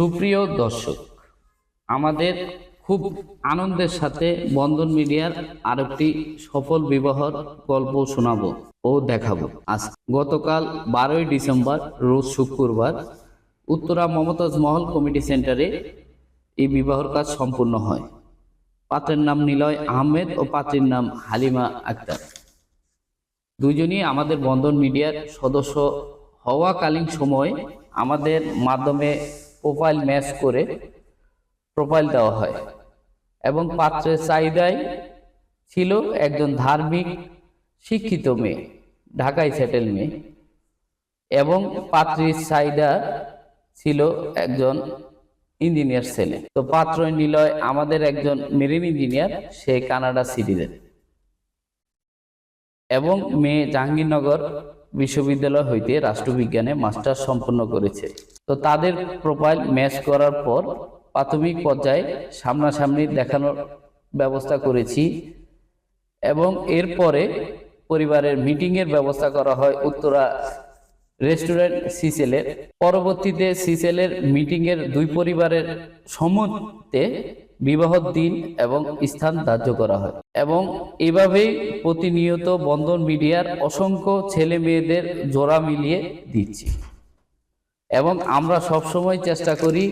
সুপ্রিয় দর্শক, আমাদের খুব আনন্দের সাথে বন্ধন মিডিয়ার আরেকটি সফল বিবাহর গল্প শোনাবো ও দেখাবো। আজ গতকাল বারোই ডিসেম্বর, রোজ শুক্রবার, উত্তরা মমতাজ মহল কমিটি সেন্টারে এই বিবাহর কাজ সম্পূর্ণ হয়। পাত্রের নাম নিলয় আহমেদ ও পাত্রীর নাম হালিমা আক্তার। দুজনই আমাদের বন্ধন মিডিয়ার সদস্য হওয়াকালীন সময় আমাদের মাধ্যমে প্রোফাইল ম্যাচ করে প্রোফাইল দেওয়া হয়। এবং পাত্রের চাহিদায় ছিল একজন ধার্মিক, শিক্ষিত মেয়ে, ঢাকায় সেটেল মেয়ে। এবং পাত্রীর চাহিদা ছিল একজন ইঞ্জিনিয়ার ছেলে। তো পাত্র নিলয় আমাদের একজন মেরিন ইঞ্জিনিয়ার সে কানাডা সিটিজেন এবং মেয়ে জাহাঙ্গীরনগর বিশ্ববিদ্যালয় হইতে রাষ্ট্রবিজ্ঞানে মাস্টার সম্পন্ন করেছে। তো তাদের প্রোফাইল ম্যাচ করার পর প্রাথমিক পর্যায়ে সামনাসামনি দেখানোর ব্যবস্থা করেছি এবং এরপরে পরিবারের মিটিংয়ের ব্যবস্থা করা হয় উত্তরা রেস্টুরেন্ট সিসেলের পরবর্তীতে সিসেলের মিটিংয়ের দুই পরিবারের সম্মতিতে বিবাহ দিন এবং স্থান ধার্য করা হয় এবং এভাবেই প্রতিনিয়ত বন্ধন মিডিয়ার অসংখ্য ছেলে মেয়েদের জোড়া মিলিয়ে দিচ্ছি। এবং আমরা সবসময় চেষ্টা করি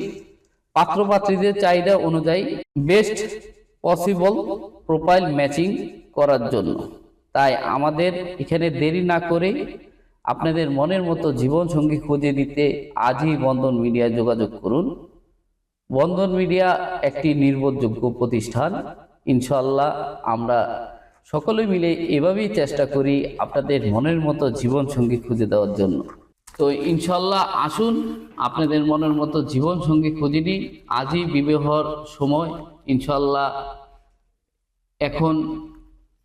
পাত্রপাত্রীদের চাহিদা অনুযায়ী বেস্ট পসিবল প্রোফাইল ম্যাচিং করার জন্য। তাই আমাদের এখানে দেরি না করে আপনাদের মনের মতো জীবনসঙ্গী খুঁজে দিতে আজই বন্ধন মিডিয়ায় যোগাযোগ করুন। বন্ধন মিডিয়া একটি নির্ভরযোগ্য প্রতিষ্ঠান। ইনশাল্লাহ আমরা সকলে মিলে এভাবেই চেষ্টা করি আপনাদের মনের মতো জীবন সঙ্গী খুঁজে দেওয়ার জন্য। তো ইনশাল্লাহ আসুন, আপনাদের মনের মতো জীবন সঙ্গী খুঁজে নিন আজই বিবাহর সময়, ইনশাল্লাহ এখন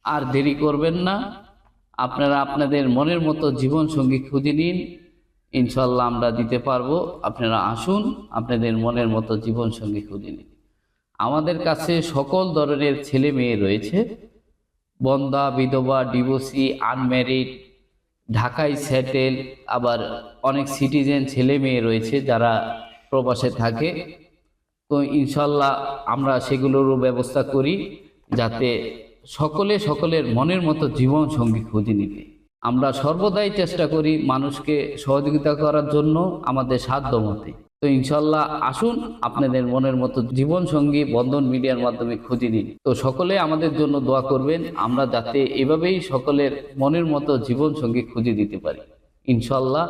আর দেরি করবেন না। আপনারা আপনাদের মনের মতো জীবন সঙ্গী খুঁজে নিন, ইনশাল্লাহ আমরা দিতে পারব। আপনারা আসুন, আপনাদের মনের মতো জীবন সঙ্গী খুঁজে নিন। আমাদের কাছে সকল ধরনের ছেলে মেয়ে রয়েছে। বন্দা বিধবা, ডিভোর্সি, আনম্যারিড ঢাকায় সেটেল আবার অনেক সিটিজেন ছেলে মেয়ে রয়েছে যারা প্রবাসে থাকে। তো ইনশাল্লাহ আমরা সেগুলোরও ব্যবস্থা করি যাতে সকলে সকলের মনের মতো জীবন সঙ্গী খুঁজে নিতে। আমরা সর্বদাই চেষ্টা করি মানুষকে সহযোগিতা করার জন্য আমাদের সাধ্য মতে তো ইনশাল্লাহ আসুন আপনাদের মনের মতো জীবন সঙ্গী বন্ধন মিডিয়ার মাধ্যমে খুঁজে নিন। তো সকলে আমাদের জন্য দোয়া করবেন, আমরা যাতে এভাবেই সকলের মনের মতো জীবন সঙ্গী খুঁজে দিতে পারি। ইনশাল্লাহ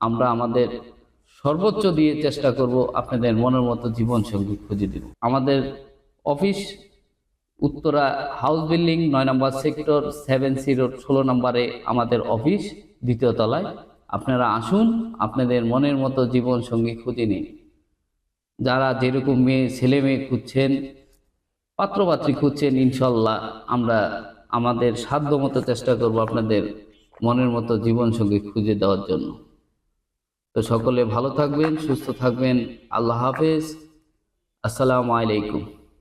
আমরা আমাদের সর্বোচ্চ দিয়ে চেষ্টা করব আপনাদের মনের মতো জীবন সঙ্গী খুঁজে দিব আমাদের অফিস উত্তরা হাউস বিল্ডিং, নয় নম্বর সেক্টর, সেভেন জিরো ষোলো নম্বরে আমাদের অফিস, দ্বিতীয় তলায়। আপনারা আসুন, আপনাদের মনের মতো জীবন সঙ্গী খুঁজে নিন। যারা যেরকম মেয়ে, ছেলে মেয়ে খুঁজছেন, পাত্রপাত্রী খুঁজছেন, ইনশাল্লাহ আমরা আমাদের সাধ্য মতো চেষ্টা করব আপনাদের মনের মতো জীবন সঙ্গী খুঁজে দেওয়ার জন্য। তো সকলে ভালো থাকবেন, সুস্থ থাকবেন। আল্লাহ হাফেজ। আসসালামু আলাইকুম।